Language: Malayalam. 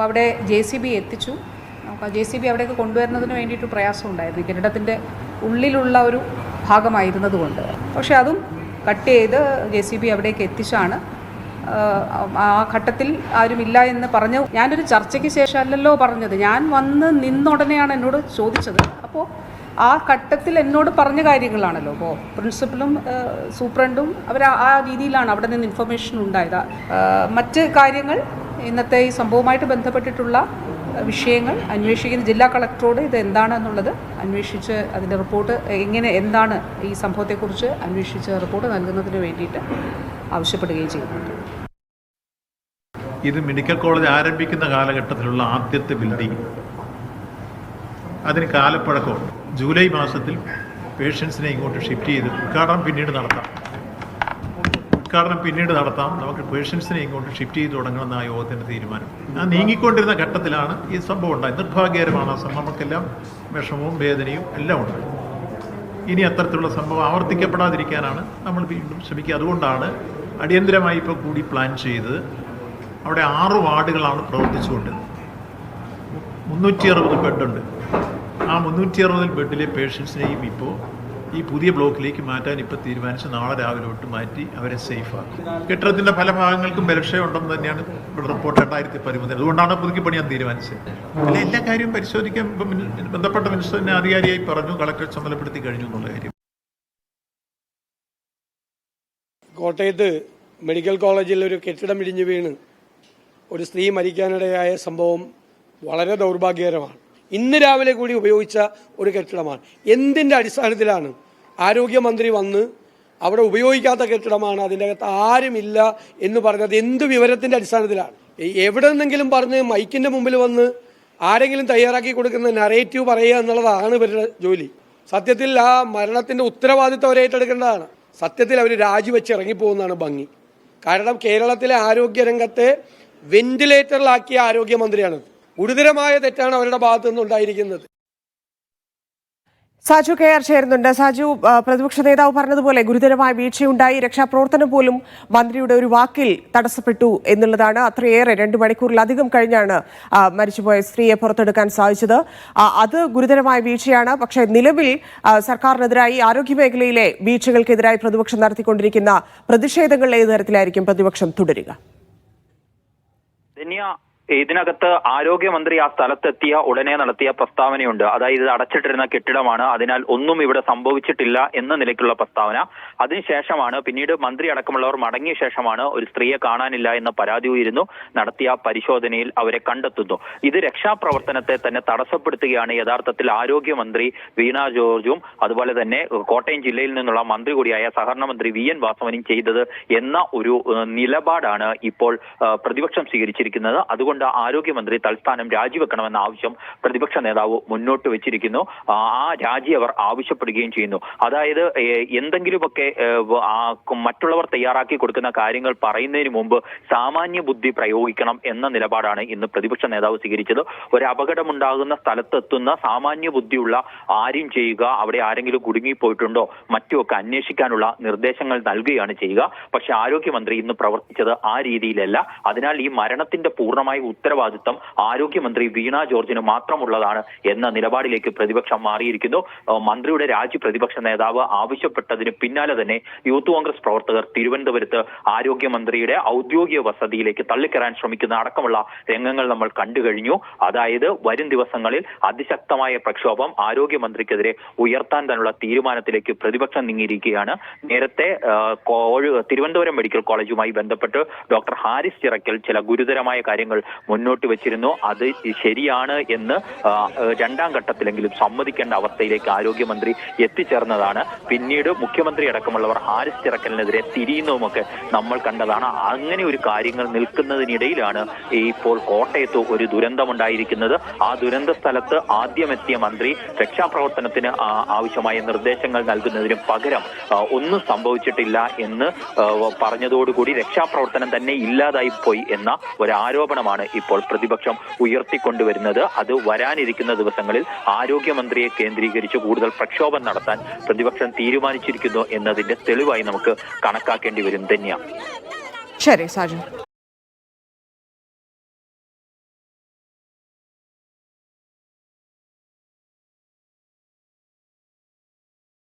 അപ്പോൾ അവിടെ ജെ സി ബി എത്തിച്ചു. നമുക്ക് ആ ജെ സി ബി അവിടേക്ക് കൊണ്ടുവരുന്നതിന് വേണ്ടിയിട്ട് പ്രയാസം ഉണ്ടായിരുന്നു. ഈ കെട്ടിടത്തിന്റെ ഉള്ളിലുള്ള ഒരു ഭാഗമായിരുന്നതുകൊണ്ട്. പക്ഷേ അതും കട്ട് ചെയ്ത് ജെ സി ബി അവിടേക്ക് എത്തിച്ചാണ്. ആ ഘട്ടത്തിൽ ആരുമില്ല എന്ന് പറഞ്ഞു ഞാനൊരു ചർച്ചയ്ക്ക് ശേഷം അല്ലല്ലോ പറഞ്ഞത്. ഞാൻ വന്ന് നിന്നുടനെയാണ് എന്നോട് ചോദിച്ചത്. അപ്പോൾ ആ ഘട്ടത്തിൽ എന്നോട് പറഞ്ഞ കാര്യങ്ങളാണല്ലോ. അപ്പോൾ പ്രിൻസിപ്പലും സൂപ്രണ്ടും അവർ ആ- രീതിയിലാണ് അവിടെ നിന്ന് ഇൻഫർമേഷൻ ഉണ്ടായത്. മറ്റ് കാര്യങ്ങൾ ഇന്നത്തെ ഈ സംഭവവുമായിട്ട് ബന്ധപ്പെട്ടിട്ടുള്ള വിഷയങ്ങൾ അന്വേഷിക്കുന്ന ജില്ലാ കളക്ടറോട് ഇത് എന്താണെന്നുള്ളത് അന്വേഷിച്ച് അതിന്റെ റിപ്പോർട്ട് എങ്ങനെ എന്താണ് ഈ സംഭവത്തെക്കുറിച്ച് അന്വേഷിച്ച് റിപ്പോർട്ട് നൽകുന്നതിന് വേണ്ടിയിട്ട് ആവശ്യപ്പെടുകയും ചെയ്യുന്നുണ്ട്. ഇത് മെഡിക്കൽ കോളേജ് ആരംഭിക്കുന്ന കാലഘട്ടത്തിലുള്ള ആദ്യത്തെ ബിൽഡിംഗ്. അതിന് കാലപ്പഴക്കമുണ്ട്. ജൂലൈ മാസത്തിൽ പേഷ്യൻസിനെ ഇങ്ങോട്ട് ഷിഫ്റ്റ് ചെയ്ത് ഉദ്ഘാടനം പിന്നീട് നടത്താം. ഉദ്ഘാടനം പിന്നീട് നടത്താം. നമുക്ക് പേഷ്യൻസിനെ ഇങ്ങോട്ട് ഷിഫ്റ്റ് ചെയ്ത് തുടങ്ങണമെന്ന ആ യോഗത്തിന്റെ തീരുമാനം. ആ നീങ്ങിക്കൊണ്ടിരുന്ന ഘട്ടത്തിലാണ് ഈ സംഭവം ഉണ്ടായത്. നിർഭാഗ്യകരമാണ് ആ സംഭവം. നമുക്കെല്ലാം വിഷമവും വേദനയും എല്ലാം ഉണ്ട്. ഇനി അത്തരത്തിലുള്ള സംഭവം ആവർത്തിക്കപ്പെടാതിരിക്കാനാണ് നമ്മൾ വീണ്ടും ശ്രമിക്കുക. അതുകൊണ്ടാണ് അടിയന്തരമായി ഇപ്പോൾ കൂടി പ്ലാൻ ചെയ്ത് അവിടെ ആറ് വാർഡുകളാണ് പ്രവർത്തിച്ചുകൊണ്ടിരുന്നത്. മുന്നൂറ്റി അറുപത് ബെഡുണ്ട് ആ മുന്നൂറ്റി അറുപത് ബെഡിലെ പേഷ്യൻസിനെയും ഇപ്പോൾ ഈ പുതിയ ബ്ലോക്കിലേക്ക് മാറ്റാൻ ഇപ്പോൾ തീരുമാനിച്ച് നാളെ രാവിലെ തൊട്ട് മാറ്റി അവരെ സേഫാക്കും കെട്ടിടത്തിന്റെ പല ഭാഗങ്ങൾക്കും ബലക്ഷയമുണ്ടെന്ന് തന്നെയാണ് ഇവിടെ റിപ്പോർട്ട് രണ്ടായിരത്തി പതിമൂന്നിൽ. അതുകൊണ്ടാണ് പുതുക്കി പണിയാൻ തീരുമാനിച്ചത്. അല്ല എല്ലാ കാര്യവും പരിശോധിക്കാൻ ഇപ്പം ബന്ധപ്പെട്ട മിനിസ്റ്റർ തന്നെ അധികാരിയായി പറഞ്ഞു കളക്ടർ ചുമതലപ്പെടുത്തി കഴിഞ്ഞു എന്നുള്ള കാര്യം. കോട്ടയത്ത് മെഡിക്കൽ കോളേജിൽ ഒരു കെട്ടിടം ഇടിഞ്ഞു വീണ് ഒരു സ്ത്രീ മരിക്കാനിടയായ സംഭവം വളരെ ദൗർഭാഗ്യകരമാണ്. ഇന്ന് രാവിലെ കൂടി ഉപയോഗിച്ച ഒരു കെട്ടിടമാണ്. എന്തിന്റെ അടിസ്ഥാനത്തിലാണ് ആരോഗ്യമന്ത്രി വന്ന് അവിടെ ഉപയോഗിക്കാത്ത കെട്ടിടമാണ് അതിന്റെ അകത്ത് ആരുമില്ല എന്ന് പറഞ്ഞത് എന്ത് വിവരത്തിന്റെ അടിസ്ഥാനത്തിലാണ്? എവിടെ നിന്നെങ്കിലും പറഞ്ഞ് മൈക്കിന്റെ മുമ്പിൽ വന്ന് ആരെങ്കിലും തയ്യാറാക്കി കൊടുക്കുന്ന നറേറ്റീവ് പറയുക എന്നുള്ളതാണ് ഇവരുടെ ജോലി. സത്യത്തിൽ ആ മരണത്തിന്റെ ഉത്തരവാദിത്വം അവർ ഏറ്റെടുക്കേണ്ടതാണ്. സത്യത്തിൽ അവർ രാജിവെച്ച് ഇറങ്ങിപ്പോകുന്നതാണ് ഭംഗി. കാരണം കേരളത്തിലെ ആരോഗ്യരംഗത്തെ വെന്റിലേറ്ററിലാക്കിയ ആരോഗ്യമന്ത്രിയാണ് ഗുരുതരമായ തെറ്റാണ് അവരുടെ ഭാഗത്തു നിന്നുണ്ടായിരിക്കുന്നത്. സാജു കെ ആർ ചേരുന്നുണ്ട്. സാജു പ്രതിപക്ഷ നേതാവ് പറഞ്ഞതുപോലെ ഗുരുതരമായ വീഴ്ചയുണ്ടായി. രക്ഷാപ്രവർത്തനം പോലും മന്ത്രിയുടെ ഒരു വാക്കിൽ തടസ്സപ്പെട്ടു എന്നുള്ളതാണ് അത്രയേറെ രണ്ട് മണിക്കൂറിലധികം കഴിഞ്ഞാണ് മരിച്ചുപോയ സ്ത്രീയെ പുറത്തെടുക്കാൻ സാധിച്ചത്. അത് ഗുരുതരമായ വീഴ്ചയാണ്. പക്ഷേ നിലവിൽ സർക്കാരിനെതിരായി ആരോഗ്യ ആരോഗ്യമേഖലയിലെ വീഴ്ചകൾക്കെതിരായി പ്രതിപക്ഷം നടത്തിക്കൊണ്ടിരിക്കുന്ന പ്രതിഷേധങ്ങൾ ഏത് തരത്തിലായിരിക്കും പ്രതിപക്ഷം തുടരുക? ഇതിനകത്ത് ആരോഗ്യമന്ത്രി ആ സ്ഥലത്തെത്തിയ ഉടനെ നടത്തിയ പ്രസ്താവനയുണ്ട്. അതായത് ഇത് അടച്ചിട്ടിരുന്ന കെട്ടിടമാണ്. അതിനാൽ ഒന്നും ഇവിടെ സംഭവിച്ചിട്ടില്ല എന്ന നിലയ്ക്കുള്ള പ്രസ്താവന. അതിനുശേഷമാണ് പിന്നീട് മന്ത്രി അടക്കമുള്ളവർ മടങ്ങിയ ശേഷമാണ് ഒരു സ്ത്രീയെ കാണാനില്ല എന്ന പരാതി ഉയരുന്നു. നടത്തിയ പരിശോധനയിൽ അവരെ കണ്ടെത്തുന്നു. ഇത് രക്ഷാപ്രവർത്തനത്തെ തന്നെ തടസ്സപ്പെടുത്തുകയാണ് യഥാർത്ഥത്തിൽ ആരോഗ്യമന്ത്രി വീണ ജോർജും അതുപോലെ തന്നെ കോട്ടയം ജില്ലയിൽ നിന്നുള്ള മന്ത്രി കൂടിയായ സഹകരണ മന്ത്രി വി എൻ വാസവനും ചെയ്തത് എന്ന ഒരു നിലപാടാണ് ഇപ്പോൾ പ്രതിപക്ഷം സ്വീകരിച്ചിരിക്കുന്നത്. അതുകൊണ്ട് ആരോഗ്യമന്ത്രി തൽസ്ഥാനം രാജിവെക്കണമെന്ന ആവശ്യം പ്രതിപക്ഷ നേതാവ് മുന്നോട്ട് വെച്ചിരിക്കുന്നു. ആ രാജി അവർ ആവശ്യപ്പെടുകയും ചെയ്യുന്നു. അതായത് എന്തെങ്കിലുമൊക്കെ മറ്റുള്ളവർ തയ്യാറാക്കി കൊടുക്കുന്ന കാര്യങ്ങൾ പറയുന്നതിന് മുമ്പ് സാമാന്യ ബുദ്ധി പ്രയോഗിക്കണം എന്ന നിലപാടാണ് ഇന്ന് പ്രതിപക്ഷ നേതാവ് സ്വീകരിച്ചത്. ഒരു അപകടമുണ്ടാകുന്ന സ്ഥലത്തെത്തുന്ന സാമാന്യ ബുദ്ധിയുള്ള ആരും ചെയ്യുക അവിടെ ആരെങ്കിലും കുടുങ്ങിപ്പോയിട്ടുണ്ടോ മറ്റുമൊക്കെ അന്വേഷിക്കാനുള്ള നിർദ്ദേശങ്ങൾ നൽകുകയാണ് ചെയ്യുക. പക്ഷെ ആരോഗ്യമന്ത്രി ഇന്ന് പ്രവർത്തിച്ചത് ആ രീതിയിലല്ല. അതിനാൽ ഈ മരണത്തിന്റെ പൂർണമായ ഉത്തരവാദിത്തം ആരോഗ്യമന്ത്രി വീണ ജോർജിന് മാത്രമുള്ളതാണ് എന്ന നിലപാടിലേക്ക് പ്രതിപക്ഷം മാറിയിരിക്കുന്നു. മന്ത്രിയുടെ രാജി പ്രതിപക്ഷ നേതാവ് ആവശ്യപ്പെട്ടതിന് പിന്നാലെ തന്നെ യൂത്ത് കോൺഗ്രസ് പ്രവർത്തകർ തിരുവനന്തപുരത്ത് ആരോഗ്യമന്ത്രിയുടെ ഔദ്യോഗിക വസതിയിലേക്ക് തള്ളിക്കയറാൻ ശ്രമിക്കുന്ന അടക്കമുള്ള രംഗങ്ങൾ നമ്മൾ കണ്ടു കഴിഞ്ഞു. അതായത് വരും ദിവസങ്ങളിൽ അതിശക്തമായ പ്രക്ഷോഭം ആരോഗ്യമന്ത്രിക്കെതിരെ ഉയർത്താൻ തന്നുള്ള തീരുമാനത്തിലേക്ക് പ്രതിപക്ഷം നീങ്ങിയിരിക്കുകയാണ്. നേരത്തെ തിരുവനന്തപുരം മെഡിക്കൽ കോളേജുമായി ബന്ധപ്പെട്ട് ഡോക്ടർ ഹാരിസ് ചിറക്കൽ ചില ഗുരുതരമായ കാര്യങ്ങൾ മുന്നോട്ട് വെച്ചിരുന്നു. അത് ശരിയാണ് എന്ന് രണ്ടാം ഘട്ടത്തിലെങ്കിലും സമ്മതിക്കേണ്ട അവസ്ഥയിലേക്ക് ആരോഗ്യമന്ത്രി എത്തിച്ചേർന്നതാണ്. പിന്നീട് മുഖ്യമന്ത്രി അടക്കമുള്ളവർ ഹാരിസ് ചിറക്കലിനെതിരെ തിരിയുന്നതുമൊക്കെ നമ്മൾ കണ്ടതാണ്. അങ്ങനെ ഒരു കാര്യങ്ങൾ നിൽക്കുന്നതിനിടയിലാണ് ഇപ്പോൾ കോട്ടയത്ത് ഒരു ദുരന്തമുണ്ടായിരിക്കുന്നത്. ആ ദുരന്ത സ്ഥലത്ത് ആദ്യമെത്തിയ മന്ത്രി രക്ഷാപ്രവർത്തനത്തിന് ആവശ്യമായ നിർദ്ദേശങ്ങൾ നൽകുന്നതിന് പകരം ഒന്നും സംഭവിച്ചിട്ടില്ല എന്ന് പറഞ്ഞതോടുകൂടി രക്ഷാപ്രവർത്തനം തന്നെ ഇല്ലാതായി പോയി എന്ന ഒരു ആരോപണമാണ് ഇപ്പോൾ പ്രതിപക്ഷം ഉയർത്തിക്കൊണ്ടുവരുന്നത്. അത് വരാനിരിക്കുന്ന ദിവസങ്ങളിൽ ആരോഗ്യമന്ത്രിയെ കേന്ദ്രീകരിച്ച് കൂടുതൽ പ്രക്ഷോഭം നടത്താൻ പ്രതിപക്ഷം തീരുമാനിച്ചിരിക്കുന്നു എന്നതിന്റെ തെളിവായി നമുക്ക് കണക്കാക്കേണ്ടി വരും. തന്നെയാണ് ശരി സാജു